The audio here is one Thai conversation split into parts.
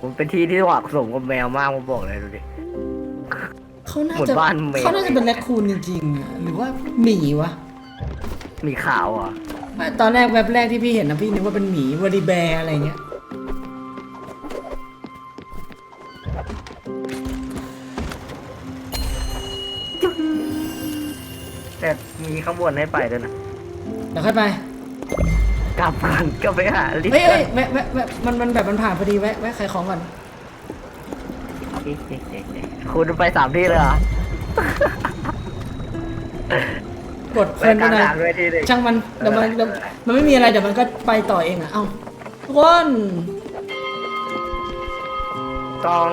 ผมเป็นที่ที่เหมาะสมกับแมวมากผมบอกเลยดูดิ เขาน่าหมดจะบ้านแมว เขาน่าจะเป็นแรคคูนจริงๆอะหรือว่าหมีวะมีขาวอะไม่ตอนแรกแวบแรกที่พี่เห็นนะพี่นึกว่าเป็นหมีวอดีแบร์อะไรเงี้ยแต่มีข้างบนให้ไปด้วยนะเดี๋ยวค่อยไป กลับกันก็ไปหาลิฟเฮ้ยต์เฮ้ยแวะแวะแวะมันมันแบบมันผ่านพอดีแวะแวะขายของก่อนคุณไปสามที่เลยเหรอ กดไปเพลินกไปลางหน่อยทางด้วยที่หนึ่ง ช่างมันเดี๋ยวมันเดี๋ยวมันไม่มีอะไรเดี๋ยวมันก็ไปต่อเองอะเอ้าทุกคนตอง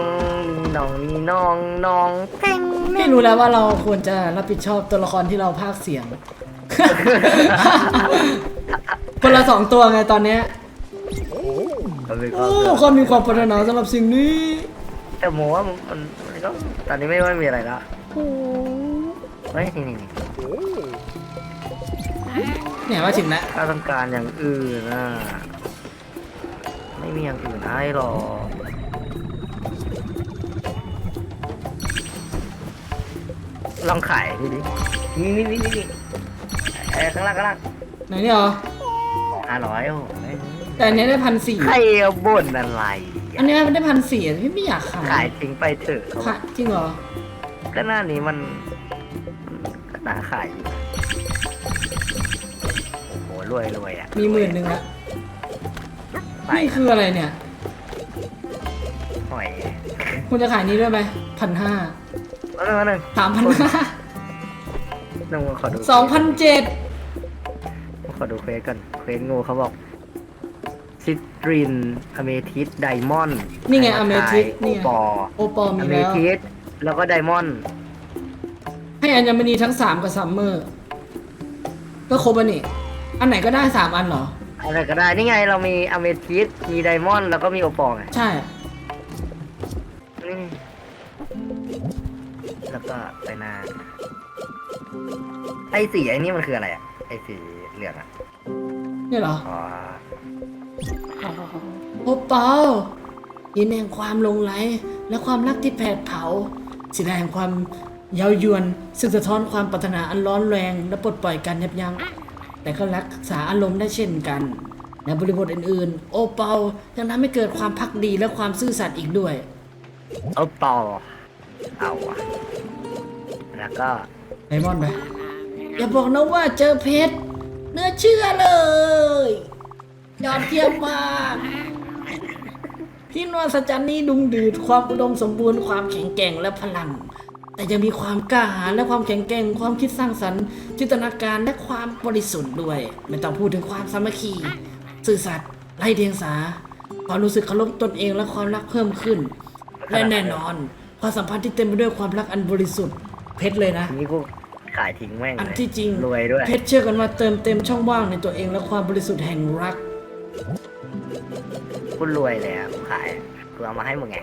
น้องนี่น้องน้องแป้งพี่รู้แล้วว่าเราควรจะรับผิดชอบตัวละครที่เราพากย์เสียง คนละสองตัวไงตอนเนี้ยมันเป็นคโอ้วามสุขคนมีความปรารถนาสำหรับสิ่งนี้ แต่โมว่ามันมันมันก็ตอนนี้ไม่ไม่มีอะไรแล้วเฮ้ยนี่นี่นี่เนี่ยว่าถึงแล้วถ้าต้องการอย่างอื่นนะไม่มีอย่างอื่นให้หรอกลองขายนี่ดินี่นี่นี่นี่เอ้ยข้างล่างข้างล่างไหนเนี่ยเหรอ ห้าร้อยโอ้โหแต่อันเนี้ยได้พันสี่ใครเอาบ่นอะไรอันเนี้ยมันได้พันสี่พี่ไม่อยากขายขายทิ้งไปเถอะขายจริงเหรอก็หน้านี้มันก็น่าขายอยู่โอ้โหรวยรวยอะมีหมื่นหนึ่งละไปนี่คืออะไรเนี่ย หอยคุณจะขายนี้ด้วยไหมพันห้ามาหนึ่งมาหนึ่งสามพันห้าหนึ่งขอดู สองพันเจ็ด ขอดูเควสก่อนเควสงูเขาบอกซิตรินอเมทิสไดมอนด์นี่ไงอเมทิสนี่ไงปอโอปอลอมีเมแล้ว ทิสแล้วก็ไดมอนด์ให้อัญมณีทั้งสามกับซัมเมอร์ก็ครบอันนี่ อันไหนก็ได้สามอันเหรอ อะไรก็ได้นี่ไงเรามีอเมทิสมีไดมอนด์แล้วก็มีโอปอไงใช่ นี่แล้วก็ไปหน้าไอ้สีไอ้นี่มันคืออะไรอะไอ้สี เหลืองอะเนี่ยเหรออ๋อโอปอลยินแห่งความหลงไหลและความรักที่แผดเผาสีแดงความเย้ายวนซึ่งสะท้อนความปรารถนาอันร้อนแรง และปลดปล่อยการยับยั้งแต่ก็รักษาอารมณ์ได้เช่นกันในบริบทอื่นๆ โอปอลยังทำให้เกิดความพักดีและความซื่อสัตย์อีกด้วย โอปอเอาอะแล้วก็ไดมอนด์ไปอย่าบอกนะว่าเจอเพชร เนื้อเชื่อเลย ยอดเยี่ยมมาก พี่นวลสัจจรรย์นี้ดุงดืดความอุดมสมบูรณ์ความแข็งแกร่งและพลัง แต่ยังมีความกล้าหาญและความแข็งแกร่ง ความคิดสร้างสรรค์ จินตนาการและความบริสุทธิ์ด้วย ไม่ต้องพูดถึงความสามัคคีซื่อสัตย์ไร้เดียงสาความรู้สึกเคารพตนเองและความรักเพิ่มขึ้น และแน่นอน ความสัมพันธ์ที่เต็มไปด้วยความรักอันบริสุทธิ์เพชรเลยนะทีนี้กู ขายทิ้งแม่งอันเลยที่จริงรวยด้วย เพชรเชื่อกันว่าเติมเต็มช่องว่างในตัวเองและความบริสุทธิ์แห่งรัก กูรวยเลยอะกูขายกูเอามาให้มึงไง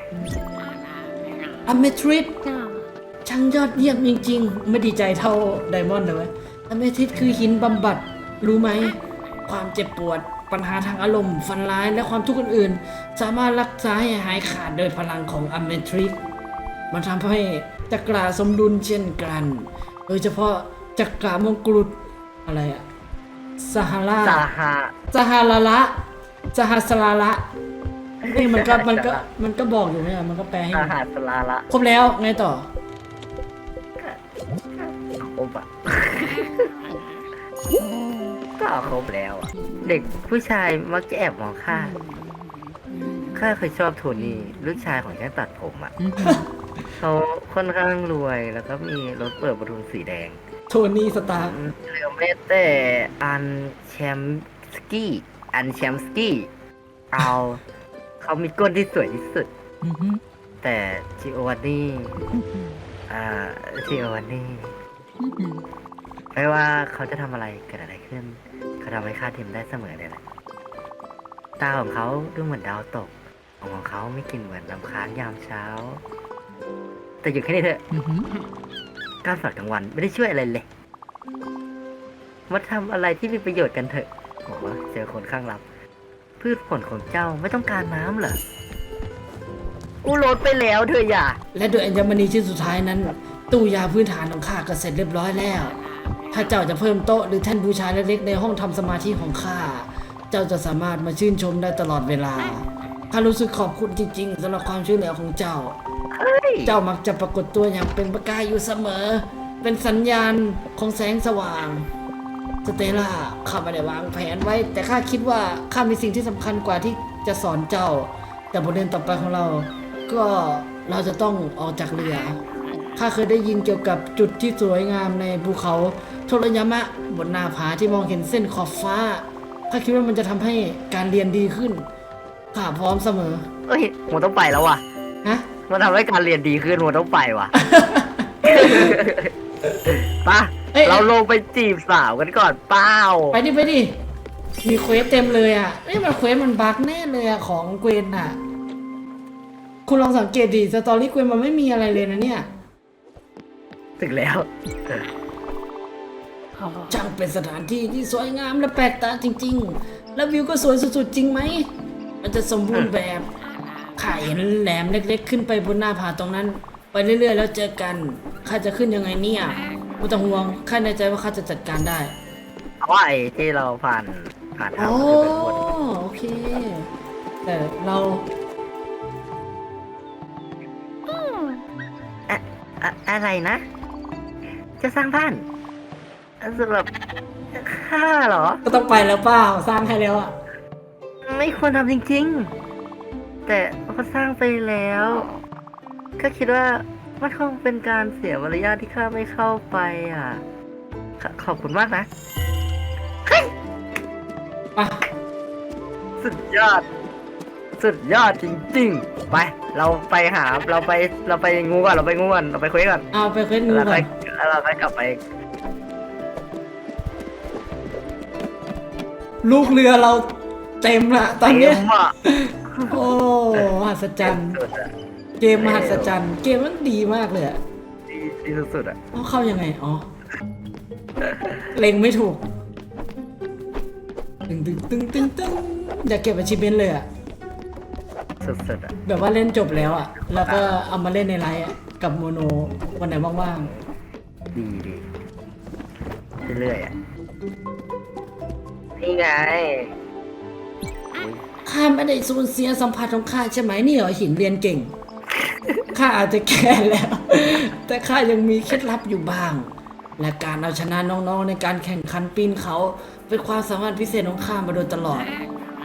อเมทริสช่างยอดเยี่ยมจริงๆ ไม่ดีใจเท่าไดมอนด์เลยเว้ยอเมทริสคือหินบำบัด รู้ไหม ความเจ็บปวด ปัญหาทางอารมณ์ ฟันร้าย และความทุกข์อื่นๆ สามารถรักษาให้หายขาดโดยพลังของอเมทริสมันทำให้จักราสมดุลเช่นกัน โดยเฉพาะจักรามงกุฎอะไรอะซาฮาราสาหะจฮาลาละจฮาสลาละนี่มันก็มันก็มันก็บอกอยู่เนี่ยมันก็แปลให้สาหะสลาละครบแล้วไงต่อ ครบอะ ก็ครบแล้วอะ เด็กผู้ชายมักจะแอบมองข้าข้าเคยชอบโทนี่ลูกชายของช่างตัดผมอะ เขาค่อนข้างรวยแล้วก็มีรถเปิดประทุนสีแดงโทนี่สตาร์ เรือเมเต้อันแชมสกี้ อันแชมสกี้ เอาเขามีก้นที่สวยที่สุดแต่จิโอวันนี่ อ่าจิโอวันนี่ไม่ว่าเขาจะทำอะไรเกิดอะไรขึ้น เขาทำให้ค่าทีมได้เสมอเลยแหละตาของเขาดูเหมือนดาวตกผมของเขาไม่กลินเหมือนลำค้างยามเช้า แต่อยู่แค่นี้เถอะการฝันกลางวันไม่ได้ช่วยอะไรเลยมาทำอะไรที่มีประโยชน์กันเถอะโอ้โหคนข้างลับ พืชผลของเจ้าไม่ต้องการน้ำเหรอกูลดไปแล้วเธออย่า และโดยอัญมณีชิ้นสุดท้ายนั้น ตู้ยาพื้นฐานของข้าก็เสร็จเรียบร้อยแล้ว ถ้าเจ้าจะเพิ่มโต๊ะหรือแท่นบูชาเล็กๆในห้องทำสมาธิของข้า เจ้าจะสามารถมาชื่นชมได้ตลอดเวลาข้ารู้สึกขอบคุณจริงๆสำหรับความช่วยเหลือของเจ้า เฮ้ยเจ้ามักจะปรากฏตัวอย่างเป็นประกายอยู่เสมอ เป็นสัญญาณของแสงสว่าง สเตล่าข้าไม่ได้วางแผนไว้ แต่ข้าคิดว่าข้ามีสิ่งที่สำคัญกว่าที่จะสอนเจ้า แต่บทเรียนต่อไปของเรา ก็เราจะต้องออกจากเรือข้าเคยได้ยินเกี่ยวกับจุดที่สวยงามในภูเขาโทรยามะบนหน้าผาที่มองเห็นเส้นขอบฟ้าข้าคิดว่ามันจะทำให้การเรียนดีขึ้นข้าพร้อมเสมอ เอ้ยหมูต้องไปแล้วว่ะฮะ มันทำให้การเรียนดีขึ้นหมูต้องไปว่ะไป่ะเอ้ย เราลงไปจีบสาวกันก่อนเป้าไปดิไปดิ มีเควสเต็มเลยอะนี่มันเควสมันบั๊กแน่เลยอะของเกวนอะ คุณลองสังเกตดิสตอรี่เกวนมันไม่มีอะไรเลยนะเนี่ย ถึงแล้วช่างเป็นสถานที่ที่สวยงามและแปลกตาจริง ๆ แล้ววิวก็สวยสุดๆจริงไหม มันจะสมบูรณ์แบบ ข้าเห็นแหลมเล็ก ๆ ขึ้นไปบนหน้าผาตรงนั้น ไปเรื่อยๆ แล้วเจอกันข้าจะขึ้นยังไงเนี่ยไม่ต้องห่วงข้าในใจว่าข้าจะจัดการได้เพราะว่าไอ้ที่เราผ่านผ่านโอ้ทำคือเป็นคนโอเค แต่เราอะอะอะไรนะ จะสร้างบ้านสำหรับข้าเหรอ ก็ต้องไปแล้วเปล่าสร้างให้แล้วอะ ไม่ควรทำจริง ๆ แต่พอสร้างไปแล้ว ก็คิดว่ามันคงเป็นการเสียมารยาทที่ข้าไม่เข้าไปอะ ขขอบคุณมากนะอะสุดยอด สุดยอดจริง ๆ ไป เราไปหา เราไป เราไปงูก่อน เราไปงูก่อน เราไปคุยก่อน เอาไปเควสงูแล้วก่ค่ออยนแล้วเราค่อยกลับไป ลูกเรือเราเต็มละตอนเนี้ยเต็มอะ โอ้มหัศจรรย์สุดอะเกมมหัศจรรย์เกมมันดีมากเลยอะดีดีสุดๆอะเอาเข้ายังไงอ๋อเล็งไม่ถูกตึงตึงตึงตึงตึงอยากเก็บอาชีพเมนเลยอะสุดๆอะแบบว่าเล่นจบแล้วอะแล้วก็เอามาเล่นในไลน์อะกับโมโนวันไหนว่างดีดีเรื่อยๆอะนี่ไงอุ๊ยๆ ข้าไม่ได้สูญเสียสัมผัสของข้าใช่ไหมนี่เหรอหินเรียนเก่ง ข้าอาจจะแก่แล้ว แต่ข้ายังมีเคล็ดลับอยู่บ้าง และการเอาชนะน้องๆในการแข่งขันปีนเขา เป็นความสามารถพิเศษของข้ามาโดยตลอด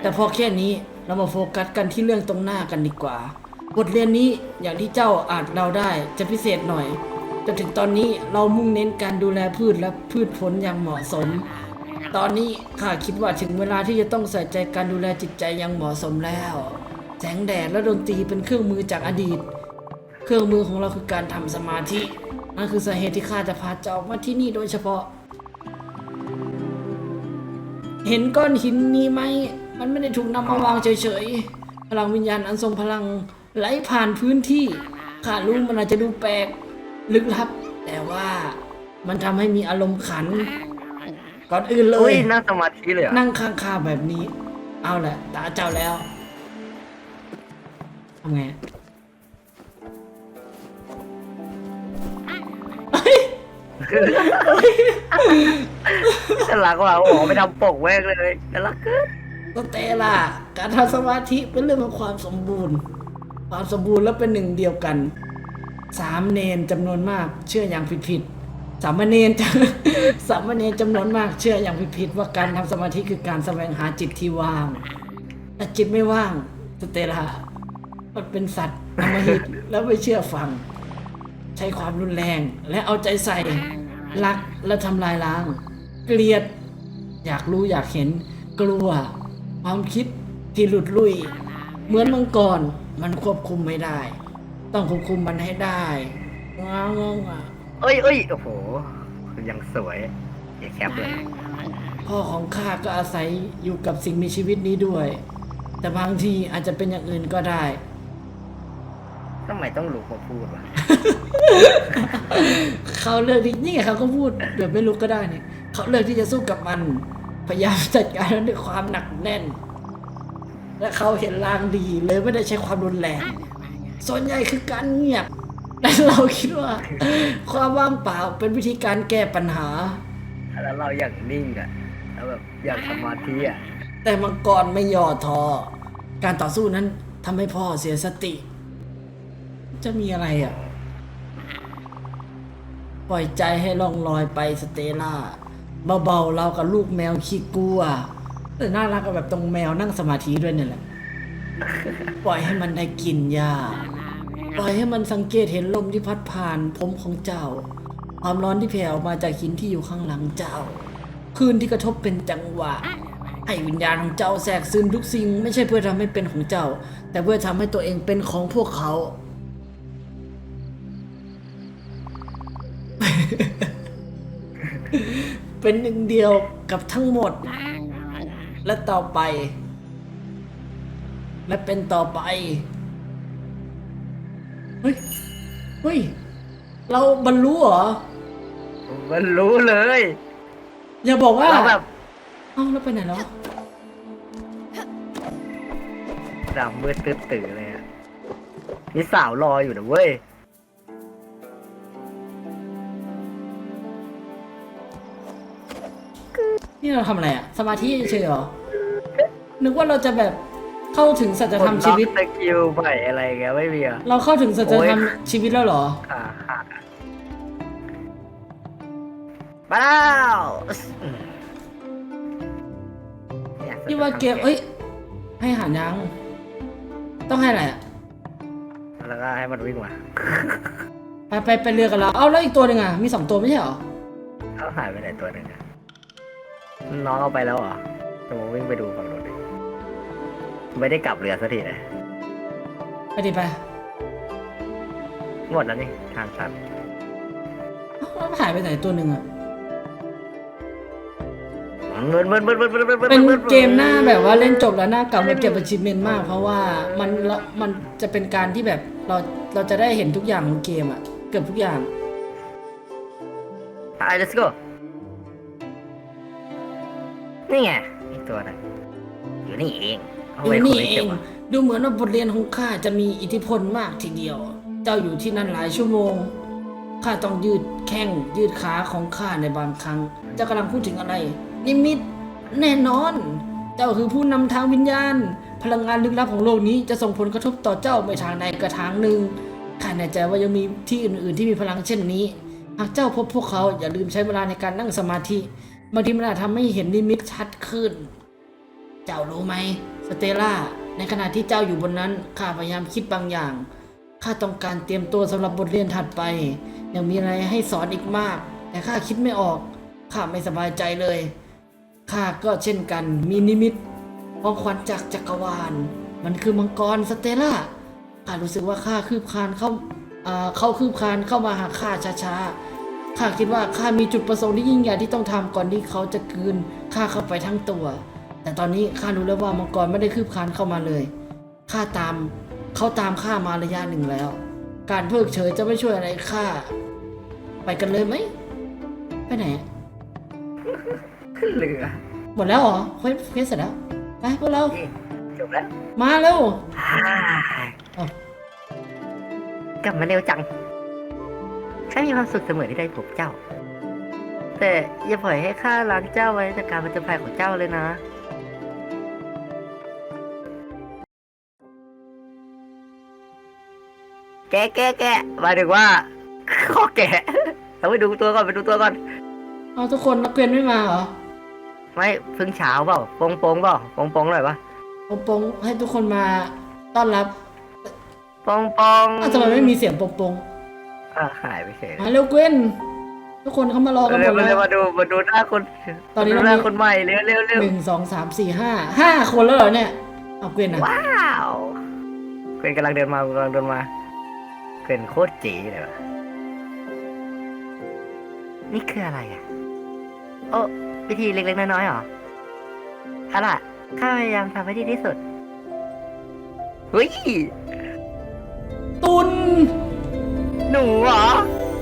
แต่พอแค่นี้เรามาโฟกัสกันที่เรื่องตรงหน้ากันดีกว่า บทเรียนนี้อย่างที่เจ้าอาจเราได้จะพิเศษหน่อยจนถึงตอนนี้เรามุ่งเน้นการดูแลพืชและพืชผลอย่างเหมาะสม ตอนนี้ข้าคิดว่าถึงเวลาที่จะต้องใส่ใจการดูแลจิตใจอย่างเหมาะสมแล้ว แสงแดดและดนตรีเป็นเครื่องมือจากอดีต เครื่องมือของเราคือการทำสมาธินั่นคือสาเหตุที่ข้าจะพาเจ้ามาที่นี่โดยเฉพาะ เห็นก้อนหินนี้ไหม มันไม่ได้ถูกนำมาวางเฉยๆ พลังวิญญาณอันทรงพลังไหลผ่านพื้นที่ข้ารู้มันอาจจะดูแปลกลึกลับ แต่ว่ามันทำให้มีอารมณ์ขัน ก่อนอื่นเลอุ้ยย นั่งสมาธิเลยเหรอะนั่งข้างข้าแบบนี้ เอาแหละตาเจ้าแล้วทำไงน่ารักว่ะโอ้โหไม่ทำปกแวกเลยน่ารักเกินก็แต่ล่ะการทำสมาธิเป็นเรื่องของความสมบูรณ์ ความสมบูรณ์และเป็นหนึ่งเดียวกัน สามเณรจำนวนมาก เชื่ออย่างผิดๆ สามเณรสามเณรจำนวนมากเชื่ออย่างผิดๆว่าการทำสมาธิคือการแสวงหาจิตที่ว่างแต่จิตไม่ว่างสเตล่ามันเป็นสัตว์อมหิตแล้วไม่เชื่อฟัง ใช้ความรุนแรง และเอาใจใส่รักและทำลายล้าง เกลียด อยากรู้อยากเห็นกลัว ความคิดที่หลุดลุย เหมือนมังกรมันควบคุมไม่ได้ ต้องควบคุมมันให้ได้งางง เอ้ยเอ้ยโอ้โห ยังสวยอย่าแคปเลยพ่อของข้าก็อาศัยอยู่กับสิ่งมีชีวิตนี้ด้วย แต่บางทีอาจจะเป็นอย่างอื่นก็ได้ ทำไมต้องรู้มาพูดวะเขาเลือกที่นี่ไงเขาก็พูดแบบไม่รู้ก็ได้เนี่ยเขาเลือกที่จะสู้กับมัน พยายามจัดการมันด้วยความหนักแน่น และเขาเห็นลางดีเลยไม่ได้ใช้ความรุนแรง ส่วนใหญ่คือการเงียบ และเราคิดว่า ความว่างเปล่าเป็นวิธีการแก้ปัญหา แล้วเราอย่างนิ่งอะแล้วแบบอย่างสมาธิอะแต่มังกรไม่ย่อท้อการต่อสู้นั้นทำให้พ่อเสียสติ จะมีอะไรอะ ปล่อยใจให้ล่องลอยไปสเตล่าเบาๆเรากับลูกแมวขี้กลัว แต่น่ารักกับแบบตรงแมวนั่งสมาธิด้วยเนี่ยแหละ ปล่อยให้มันได้กินหญ้า ปล่อยให้มันสังเกตเห็นลมที่พัดผ่านผมของเจ้า ความร้อนที่แผ่ออกมาจากหินที่อยู่ข้างหลังเจ้าคลื่นที่กระทบเป็นจังหวะ ให้วิญญาณของเจ้าแทรกซึมทุกสิ่ง ไม่ใช่เพื่อทำให้เป็นของเจ้า แต่เพื่อทำให้ตัวเองเป็นของพวกเขา เป็นหนึ่งเดียวกับทั้งหมด และต่อไป และเป็นต่อไป เฮ้ย เราบรรลุเหรอ มันรู้เลยอย่าบอกว่า เราแบบเอ้าแล้วไปไหนแล้ว ดำมืดตื้อตื่อเลยอะมีสาวรออยู่นะเว้ย นี่เราทำอะไรอะสมาธิเฉยๆเหรอ นึกว่าเราจะแบบ เข้าถึงสัจธรรมชีวิตสกิลใหม่อะไรเงี้ยไม่มีอะเราเข้าถึงสัจธรรมชีวิตแล้วเหรอขาขามาแล้วอืมเนี่ยที่ว่าเกมเอ้ย ให้อาหารยัง ต้องให้อะไรอะแล้วก็ให้มันวิ่งมาไปไปไปเรือกันแล้ว เอาแล้วอีกตัวหนึ่งอะมีสองตัวไม่ใช่เหรอเขาหายไปไหนตัวหนึ่งอะน้องเอาไปแล้วเหรอจะมาวิ่งไปดูฝั่งโน้นดิ ไม่ได้กลับเรือสักทีเลยไปดิไปหมดแล้วนี่ทางตันเอ้าแล้วมันหายไปไหนตัวหนึ่งอะเบิร์นเบิร์นเบิร์นเบิร์นเบิร์นเบิร์นเป็นเกมหน้าแบบว่าเล่นจบแล้วหน้ากลับมาเก็บ achievement มาก เพราะว่ามันละมันจะเป็นการที่แบบเราเราจะได้เห็นทุกอย่างของเกมอะเกือบทุกอย่าง ไป let's go นี่ไงอีกตัวนึงอยู่นี่เอง เอาอยู่ไว้นี่เอเก็บงอะดูเหมือนว่าบทเรียนของข้าจะมีอิทธิพลมากทีเดียว เจ้าอยู่ที่นั่นหลายชั่วโมงข้าต้องยืดแข้งยืดขาของข้าในบางครั้ง เจ้ากำลังพูดถึงอะไร นิมิตแน่นอน เจ้าคือผู้นำทางวิญญาณ พลังงานลึกลับของโลกนี้จะส่งผลกระทบต่อเจ้าไปทางใดกระทางหนึ่งข้าแน่ใจว่ายังมีที่อื่น ๆ ที่มีพลังเช่นนี้ หากเจ้าพบพวกเขาอย่าลืมใช้เวลาในการนั่งสมาธิบางทีมันอาจทำให้เห็นนิมิตชัดขึ้น เจ้ารู้ไหม สเตล่า ในขณะที่เจ้าอยู่บนนั้น ข้าพยายามคิดบางอย่าง ข้าต้องการเตรียมตัวสำหรับบทเรียนถัดไป ยังมีอะไรให้สอนอีกมาก แต่ข้าคิดไม่ออก ข้าไม่สบายใจเลย ข้าก็เช่นกัน มีนิมิตของขวัญจากจักรวาล มันคือมังกรสเตล่า ข้ารู้สึกว่าข้าคืบคลานเข้าอ่าเข้าคืบคลานเข้ามาหาข้าช้าๆ ข้าคิดว่าข้ามีจุดประสงค์ที่ยิ่งใหญ่ที่ต้องทำก่อนที่เขาจะกืนข้าเข้าไปทั้งตัว แต่ตอนนี้ข้ารู้แล้วว่ามังกรไม่ได้คืบคลานเข้ามาเลยข้าตามเขาตามข้ามาระยะหนึ่งแล้ว การเพิกเฉยจะไม่ช่วยอะไรข้าไปกันเลยไหมไปไหนอะขึ้นเรือหมดแล้วเหรอเควสเควสเสร็จแล้วไปพวกเรานี่จบแล้วมาเร็วอ่าเอ้ากลับมาเร็วจังฉันมีความสุขเสมอที่ได้พบเจ้า แต่อย่าปล่อยให้ข้าล้างเจ้าไว้จากการประจนภัยของเจ้าเลยนะ แกะแกะแกะหมายถึงว่าข้อแกะเราไปดูตัวก่อนไปดูตัวก่อน เอาทุกคนนักเรียนไม่มาเหรอไม่เพิ่งเช้าเปล่าโปงโปงเปล่าโปงโปงหน่อยปะปงปงให้ทุกคนมาต้อนรับโปงโปงอ้าวทำไมไม่มีเสียงปงปงอะหายไปเฉยมาเร็วเกวนทุกคนเข้ามารอกันหมเร็วดมาแล้เร็ววมาดูมาดูหน้าคนตอนนี้มาดูเราหน้ามีคนใหม่เร็วเร็วเร็วหนึ่งสองสามสี่ห้าห้าคนแล้วเหรอเนี่ยเอาเกวนนะว้าวเกวนกำลังเดินมากำลังเดินมาเกวนโคตรจีเลยวะนี่คืออะไรอะ โอ้วิธีเล็กๆน้อยๆเหรอเอาล่ะข้าพยายามทำให้ดีที่สุดเฮ้ย ตุน หนูเหรอ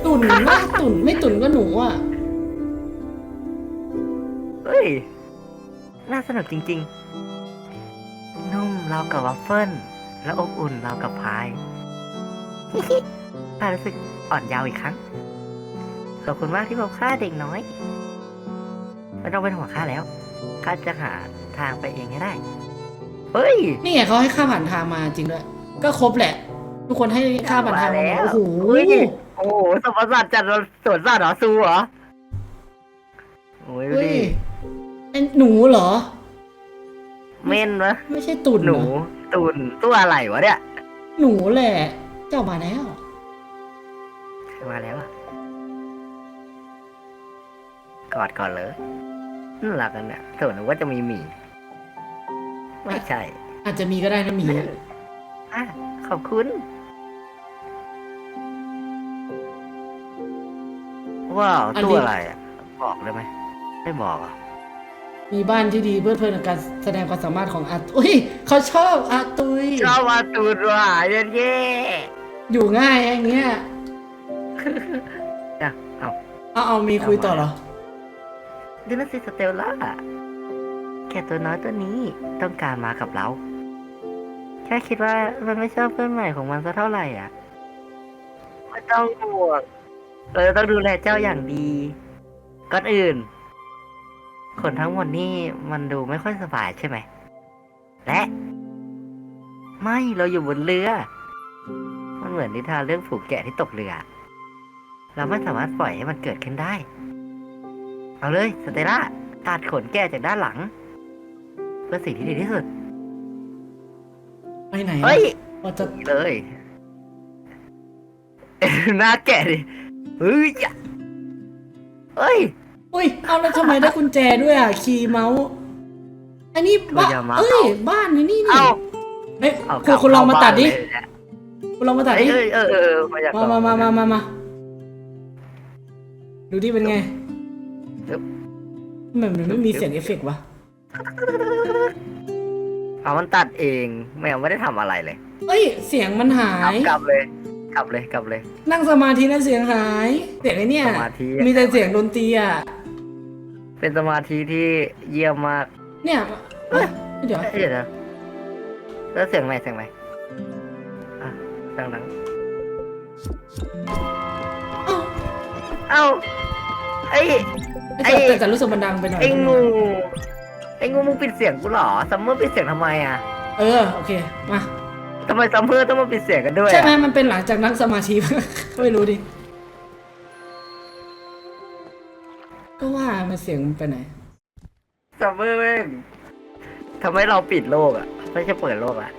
ตุนนะ ตุนไม่ตุนก็หนูอะเฮ้ย น่าสนุกจริง ๆ นุ่มเรากับวัฟเฟิลและอบอุ่นเรากับพาย ข้ารู้สึกอ่อนเยาว์อีกครั้ง ขอบคุณมากที่บอกข้าเด็กน้อย ไม่ต้องเป็นห่วงข้าแล้ว ข้าจะหาทางไปเองให้ได้ เฮ้ย นี่ไงเขาให้ค่าผ่านทางมาจริงด้วย ก็ครบแหละ ทุกคนให้ค่าผ่านทางมามาแล้วโอ้โหเฮ้ยโอ้โหสมบัติจัดสวนสัตว์เหรอซูเหรอโอ้ยดูเฮ้ยดิไอ้หนูเหรอ เม่นวะไม่ใช่ตุ่นหเหรนูอตุนตัวอะไรวะเนี่ย หนูแหละ เจ้ามาแล้ว มาแล้วอะกอดก่อนเลยน่ารักกันเนี่ยส่วนนึกว่าจะมีหมีไม่ใช่ อาจจะมีก็ได้นะหมีอะขอบคุณ ว้าวอันตันี้วอะไรอะ บอกได้ไหมไม่บอกอะมีบ้านที่ดีเพื่อเพลินกับการแสดงความสามารถของอาอุ้ยเขาชอบอาตุย ชอบมาตูนว่ะเย็นเย่ อยู่ง่ายอย่างเงี้ยอะเอาเอาเอามีคุยต่อเหรอดูนั่นสิสเตลล่าแค่ตัวน้อยตัวนี้ต้องการมากับเรา แค่คิดว่ามันไม่ชอบเพื่อนใหม่ของมันสักเท่าไหร่อะไม่ต้องห่วงเราจะต้องดูแลเจ้าอย่างดีก่อนอื่น คนทั้งหมดนี่มันดูไม่ค่อยสบายใช่ไหม และ ไม่เราอยู่บนเรือ มันเหมือนนิทานเรื่องผูกแกะที่ตกเรือ เราไม่สามารถปล่อยให้มันเกิดขึ้นได้ เอาเลยสเตล่าตัดขนแกะจากด้านหลัง เพื่อสิ่งที่ดีที่สุด ไปไหนอะเฮ้ยเราจะเลยหน้าแกะดิเฮ้ยอย่าเฮ้ยอุ้ย เอาแล้วทำไมได้กุญแจด้วยอะ คีย์เมาส์ อันนี้บ้านตัวยามาเอ้ย บ้านนี่นี่นี่เอาเฮ้ยเอาคุณคุณลองมาตัดดิ เข้บ้นเลยเนี่ยคุณลองมาตัดเอ้ดิยเอ้ยเออเออเออมาอยากมามามามามามาดูดิเป็นไงเดี๋ยวทำไมมันไม่มีเสียงเอฟเฟกต์วะเอามันตัดเองแมวไม่ได้ทำอะไรเลยเอ้ย เสียงมันหากลับยกลับเลยกลับเลยกลับเลย นั่งสมาธิแล้วเสียงหายเสียงไอ้เนี่ยสมาธิมีแต่เสียงดนตรีอะเป็นสมาธิที่เยี่ยมมาก เนี่ยเอ้ยเดี๋ยวเอ้ยเดี๋ยวนะแล้วเสียงไหนเสียงไหน อะดังดังเอ้าเอ้าไอ้ไอ้แต่แต่แต่รู้สึกมันดังไปหน่อยไอ้งูไอ้งูมึงปิดเสียงกูเหรอซัมเมอร์ปิดเสียงทำไมอะเออโอเคมาทำไมซัมเมอร์ต้องมาปิดเสียงกันด้วยใช่ไหมอะมันเป็นหลังจากนั่งสมาธิ ไม่รู้ดิก็ว่ามันเสียงมันไปไหนซัมเมอร์แม่งทำให้เราปิดโลกอะไม่ใช่เปิดโลกอะ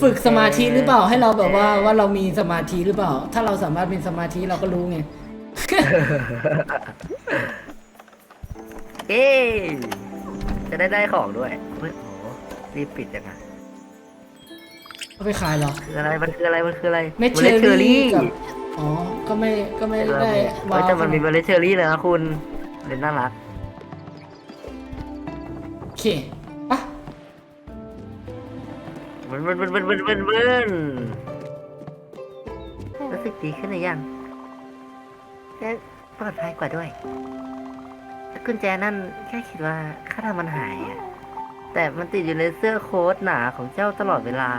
ฝึกสมาธิหรือเปล่าให้เราแบบว่าว่าเรามีสมาธิหรือเปล่า ถ้าเราสามารถมีสมาธิเราก็รู้ไงเอ้ยจะได้ได้ของด้วยเฮ้ยโอ้โหรีบปิดจังอะเอาไปขายเหรอคืออะไรมันคืออะไรมันคืออะไรเม็ดเชอเชอรี่รี่กับอ๋อก็ไม่ก็ไม่ได้เฮ้ยแต่มันมีขเมนาดล็ดเชอรี่เลยนะคุณเป็นน่ารัก โอเค มันมันมันมันมันมันมันรู้สึกดีขึ้นหรือยังและปลอดภัยกว่าด้วยแล้วกุญแจนั่นแค่คิดว่าข้าทำมันหายอะแต่มันติดอยู่ในเสื้อโค้ทหนาของเจ้าตลอดเวลา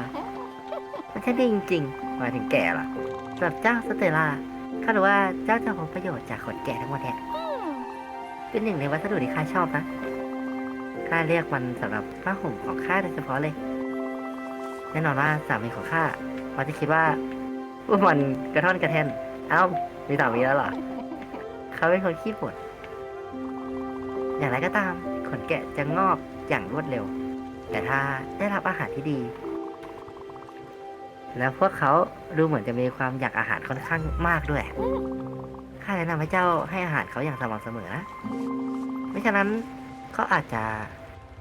มันใช่ดีจริงๆหมายถึงแก่ล่ะสำหรับเจ้าสเตลาข้ารู้ว่าเจ้าจะผลประโยชน์จากขนแกะทั้งหมดเนี่ยเป็นหนึ่งในวัสดุที่ข้าชอบนะข้าเรียกมันสำหรับผ้าห่มของข้าโดยเฉพาะเลย แน่นอนว่าสามีของข้าเขาจะคิดว่าว่ามันกระท่อนกระแทน เอ้า มีสามีแล้วเหรอ เขาเป็นคนขี้บ่นอย่างไรก็ตาม ขนแกะจะงอกอย่างรวดเร็ว แต่ถ้าได้รับอาหารที่ดี แล้วพวกเขาดูเหมือนจะมีความอยากอาหารค่อนข้างมากด้วยข้าแนะนำให้เจ้าให้อาหารเขาอย่างสม่ำเสมอนะ ไม่ฉะนั้นเขาอาจจะ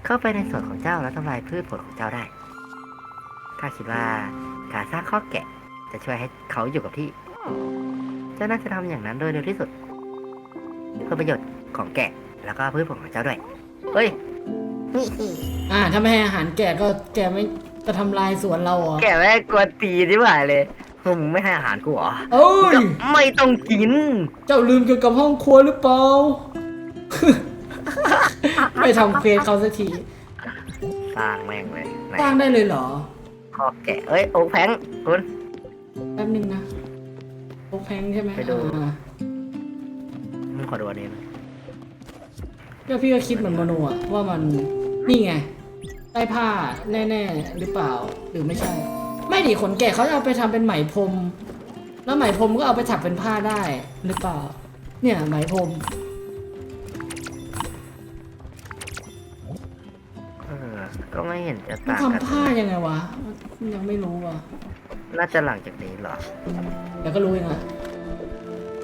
เข้าไปในส่วนของเจ้าแล้วทำลายพืชผลของเจ้าได้ ข้าคิดว่าการสร้างข้อแกะจะช่วยให้เขาอยู่กับที่ เจ้าน่าจะทำอย่างนั้นโดยเร็วที่สุด เพื่อประโยชน์ของแกะแล้วก็พืชผลของเจ้าด้วย เฮ้ย อ่าถ้าไม่ให้อาหารแกะก็แกไม่จะทำลายสวนเราเหรอแกะแม่งกวนตีที่หายเลยมึงไม่ให้อาหารกูเหรอเอ้ยก็ไม่ต้องกิน เจ้าลืมเกี่ยวกับห้องครัวหรือเปล่า ไม่ทำเควสเขาสักที สร้างแม่งเลยไหน สร้างได้เลยเหรอข้ อแกะเอ้ยโอ๊กแพงคุณ แป๊บนึงนะโอแพงใช่ไหมไปดู อ่ามึงขอดูอันนี้หน่อยก็พี่ก็คิดเหมือนโมโนอะว่ามันนี่ไงใต้ผ้าแน่ๆหรือเปล่าหรือไม่ใช่ ไม่ดิขนแกะเขาจะเอาไปทำเป็นไหมพรม แล้วไหมพรมก็เอาไปถักเป็นผ้าได้หรือเปล่า เนี่ยไหมพรม ก็ไม่เห็นจะมันต่างกันทำผ้ายังไงวะ ยังไม่รู้อะน่าจะหลังจากนี้เหรอเดี๋ยวก็รู้เองอะ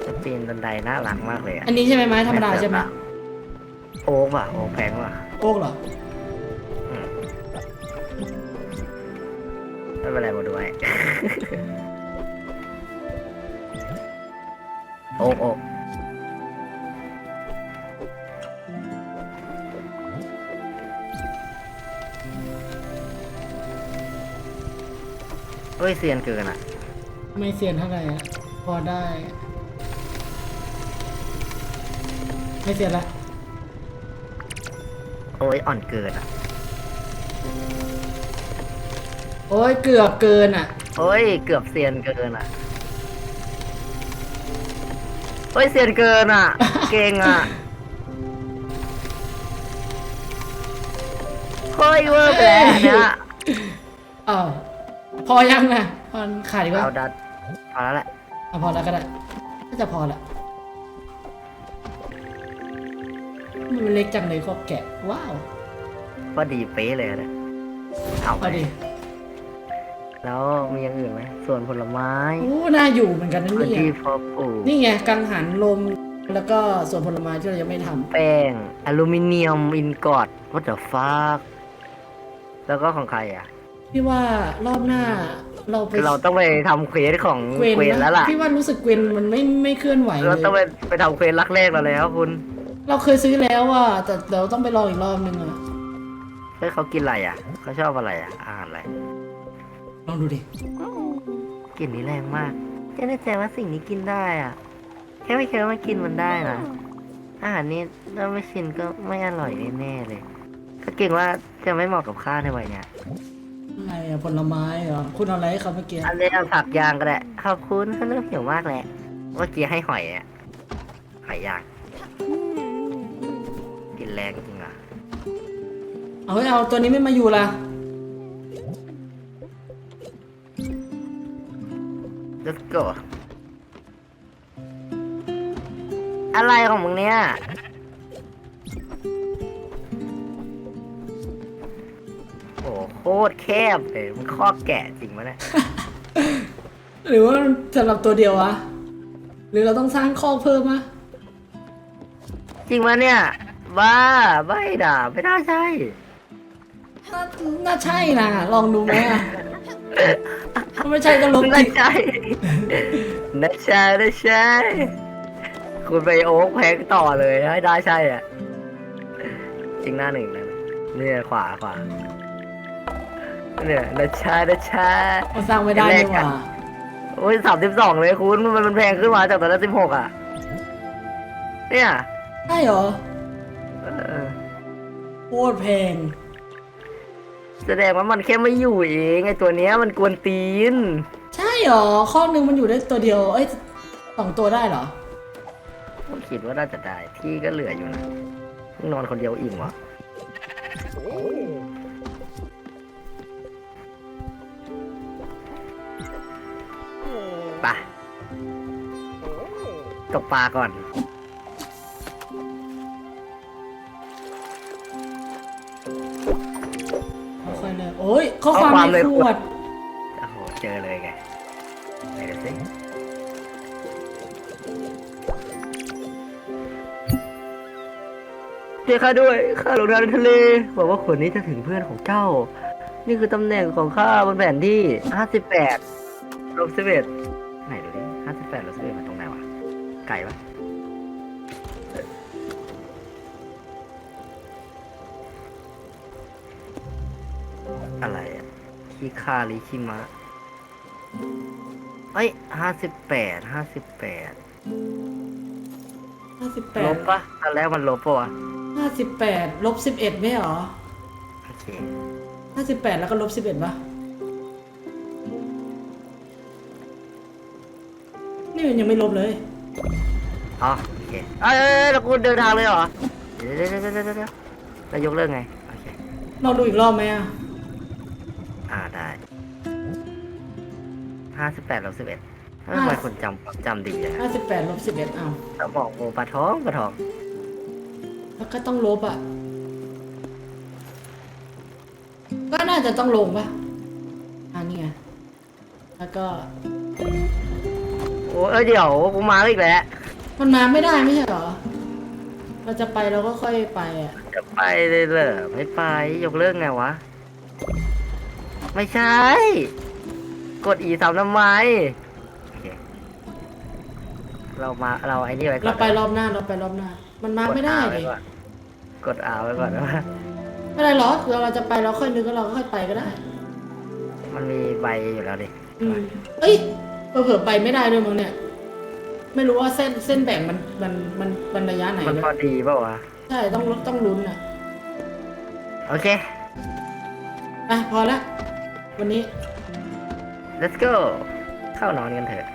จะปีนบันไดน่ารักมากเลยอะอันนี้ใช่ไหมไม้ธรรมดาใช่ไหมโอ๊กว่ะโอ๊กแพงว่ะโอ๊กเหรอไม่เป็นไรมาดูไว้ โอ๊กโอ๊ก เฮ้ยเซียนเกินอะ ไม่เซียนเท่าไหร่อะพอได้ ไม่เซียนละโอ้ยอ่อนเกินอะ โอ้ยเกือบเกินอะ โอ้ยเกือบเซียนเกินอะเฮ้ยเซียนเกินอะ เก่งอะเฮ้ยเวอร์ไปแล้วเนี่ย อ้าว พอยังนะพอขาดอีกว่าเอาดัดเอาแล้วแหละอะพอแล้วก็ได้น่าจะพอละมันเล็กจังเลยก็แกะ ว้าวก็ดีเป๊ะเลยนะเอาไป เอาดิแล้วมีอย่างอื่นไหมส่วนผลไม้โอ้น่าอยู่เหมือนกันนะพื้นเนี่ที่ยเพอปลูกนี่ไงกังหันลมแล้วก็ส่วนผลไม้ที่เรายังไม่ทำแป้งอลูมิเนียมอินกอดวัตถุฟ้าแล้วก็ของใครอะ พี่ว่ารอบหน้าเราไปเราต้องไปทำเควสของเกวนเควสแล้วล่ะ พี่ว่ารู้สึกเกวนมันไม่ไม่เคลื่อนไหวเลเราต้องไปยไปทำเควสรักแรกเราแล้วคุณเราเคยซื้อแล้วอะแต่เราต้องไปลองอีกรอบนึงอะเฮ้ยเขากินอะไรอะเขาชอบอะไรอะอาหารอะไรลองดูดิกลิ่นนี้แรงมากจะแน่ใจว่าสิ่งนี้กินได้อะ แค่ไม่เคยมากินมันได้นะอาหารนี้ถ้าไม่ชินก็ไม่อร่อยแน่ๆเลย ก็เก่งว่าจะไม่เหมาะกับข้าในวัยเนี้ยอะ ไรอะผลไม้เหรอคุณเอาอะไรให้เขาเมื่อกี้อันนี้เอาผักยางก็ได้ขอบคุณเขาเริ่มหิวมากแหละเมื่อกี้ให้หอยอะหอยยางกินแรงจริงอะเอาให้เอาตัวนี้ไม่มาอยู่ละ let's go อะไรของมึงเนี่ย ตรแคบเลยมันข้อแกะจริงมะเนี่ยหรือว่าสำหรับตัวเดียววะ หรือเราต้องสร้างข้อเพิ่มมะจริงมะเนี่ยบ้าไม่ด่าไม่น่าใช่น่าน่าใช่นะลองดูไหมอะถ้าไม่ใช่ก็ลบน่าดิใช่น่าใช่น่าใช่ คุณไปโอ๊กแพงต่อเลยให้ได้ใช่อะ จริงหน้าหนึ่งนะเนี่ยขวาขวา เนี่ยน่าใช่น่าใช่มันสร้างไม่ได้นี่หว่าโอ้ยสามสิบสองเลยคุณมันมันแพงขึ้นมาจากตอนนั้นสิบหกอะ เนี่ยใช่เหรอเออโคตรแพงแสดงว่ามันแค่ไม่อยู่เองไอตัวเนี้ยมันกวนตีน ใช่เหรอข้อหนึ่งมันอยู่ได้ตัวเดียว เอ้ยสองตัวได้เหรอผมคิดว่าน่าจะได้ที่ก็เหลืออยู่นะนอนคนเดียวอิ่มวะ ไปตกปลาก่อนค่อยๆเลยโอ้ยข้อความในขวดโอ้โห เจอเลยไงไหนดูสิเจอข้าด้วยข้าลงน้ำในทะเลบอกว่าขวดนี้จะถึงเพื่อนของเจ้า นี่คือตำแหน่งของข้าบนแผนที่ 58ลบ11าริชิมะเอ้ย58 58ห้าห้าสิบแปลดบปะตอนแรกมันลบปะวะห้าสิบแปดลบสิบเอ็ดไม่เหรอโอเคห้าสิบแปดแล้วก็ลบสิบเอ็ดปะนี่มันยังไม่ลบเลย อ๋อโอเคเอ้ยเอ้ยเอ้ยแล้วกูเดินทางเลยเหรอเดี๋ยวเดี๋ยวเดี๋ยวเดี๋ยวเดี๋ยวแล้วยกเลิกไงโอเคลองดูอีกรอบไหมอะ สิบแปดลบสิบเอ็ดทำไมคนจำความจำดีอะห้าสิบแปดลบสิบเอ็ดเอาสมองโมปลาท้องปลาท้องแล้วก็ต้องลบอะ ก็น่าจะต้องลงปะอ่านี่ไง แล้วก็ โอ้เอ้ยเดี๋ยวกูมาอีกแล้วมันมาไม่ได้ไม่ใช่เหรอ เราจะไปเราก็ค่อยไปอะ จะไปเลยเหรอไม่ไปยกเลิกไงวะ ไม่ใช่ กดอีสามทำไมโอเคเรามาเราไอ้นี่ไว้ก่อนเราไปรอบหน้าเราไปรอบหน้า มันมาไม่ได้กเลย R ว้ก่อนกดอาไว้ก่อนว่าไม่ได้หรอกเราเราจะไปเราค่อยนึกก็เราก็ค่อยไปก็ได้ มันมีใบอยู่แล้วดิอืมเอ้ยเผื่อๆไปไม่ได้ด้วยมั้งเนี่ย ไม่รู้ว่าเส้นเส้นแบ่งมันมันมันมันระยะไหนมันเลยพอดีเปล่าวะใช่ต้องต้องลุ้นอะโอเค อะพอละวันนี้ let's go เข้านอนกันเถอะ